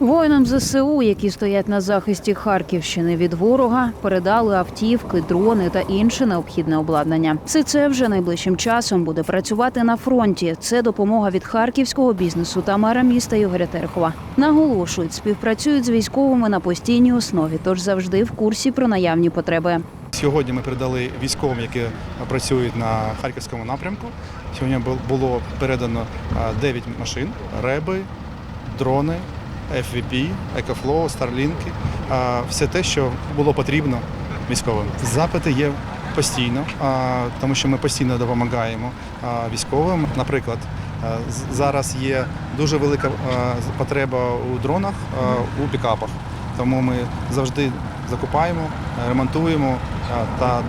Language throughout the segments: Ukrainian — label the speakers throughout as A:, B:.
A: Воїнам ЗСУ, які стоять на захисті Харківщини від ворога, передали автівки, дрони та інше необхідне обладнання. Все це вже найближчим часом буде працювати на фронті. Це допомога від харківського бізнесу та мера міста Ігоря Терехова. Наголошують, співпрацюють з військовими на постійній основі, тож завжди в курсі про наявні потреби.
B: Сьогодні ми передали військовим, які працюють на харківському напрямку. Сьогодні бу- було передано а, 9 машин, реби, дрони, FVP, EcoFlow, Старлінки. Все те, що було потрібно військовим. Запити є постійно, тому що ми постійно допомагаємо військовим. Наприклад, зараз є дуже велика потреба у дронах, у пікапах. Тому ми завжди закупаємо, ремонтуємо та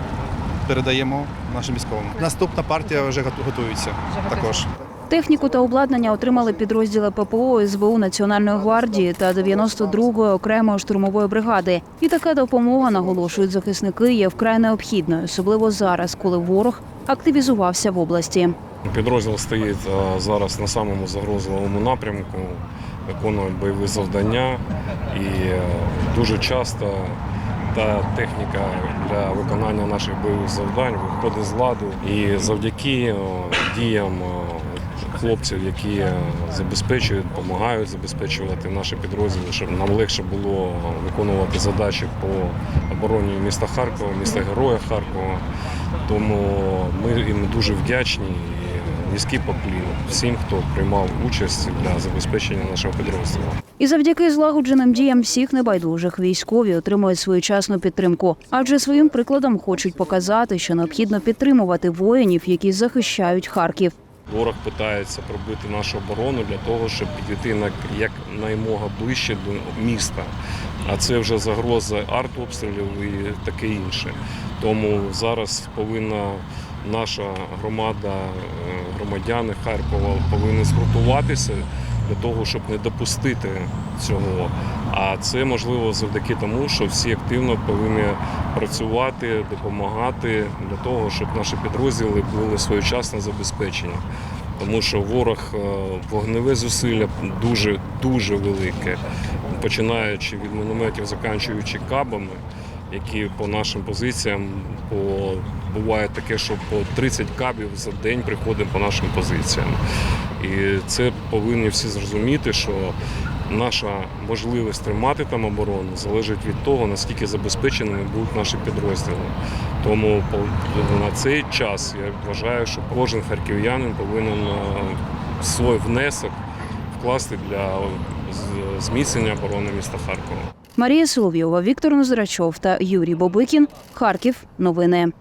B: передаємо нашим військовим. Наступна партія вже готу- готується також.
A: Техніку та обладнання отримали підрозділи ППО СБУ Національної гвардії та 92-ї окремої штурмової бригади. І така допомога, наголошують захисники, є вкрай необхідною, особливо зараз, коли ворог активізувався в області.
C: Підрозділ стоїть зараз на самому загрозливому напрямку, виконує бойові завдання і е, дуже часто та техніка для виконання наших бойових завдань виходить з ладу. І завдяки діям хлопців, які е, забезпечують, допомагають забезпечувати наші підрозділи, щоб нам легше було виконувати задачі по обороні міста Харкова, міста Героя Харкова. Тому ми їм дуже вдячні низький поклін всім, хто приймав участь для забезпечення нашого підрозділу.
A: І завдяки злагодженим діям всіх небайдужих військові отримують своєчасну підтримку, адже своїм прикладом хочуть показати, що необхідно підтримувати воїнів, які захищають Харків.
C: Ворог питається пробити нашу оборону для того, щоб підійти на як наймога ближче до міста. А це вже загроза артобстрілів і таке інше. Тому зараз повинна наша громада, е, громадяни Харкова повинні згуртуватися для того, щоб не допустити цього. А це можливо завдяки тому, що всі активно повинні працювати, допомагати для того, щоб наші підрозділи були своєчасно забезпечені. Тому що ворог е, вогневе зусилля дуже дуже велике, починаючи від мінометів, заканчуючи кабами, які по нашим позиціям по буває таке, що по 30 кабів за день приходить по нашим позиціям. І це повинні всі зрозуміти, що наша можливість тримати там оборону залежить від того, наскільки забезпеченими будуть наші підрозділи. Тому на цей час я вважаю, що кожен харків'янин повинен е, свій внесок вкласти для зміцнення оборони міста Харкова.
A: Марія Соловйова, Віктор Нозрачов та Юрій Бобикін. Харків. Новини.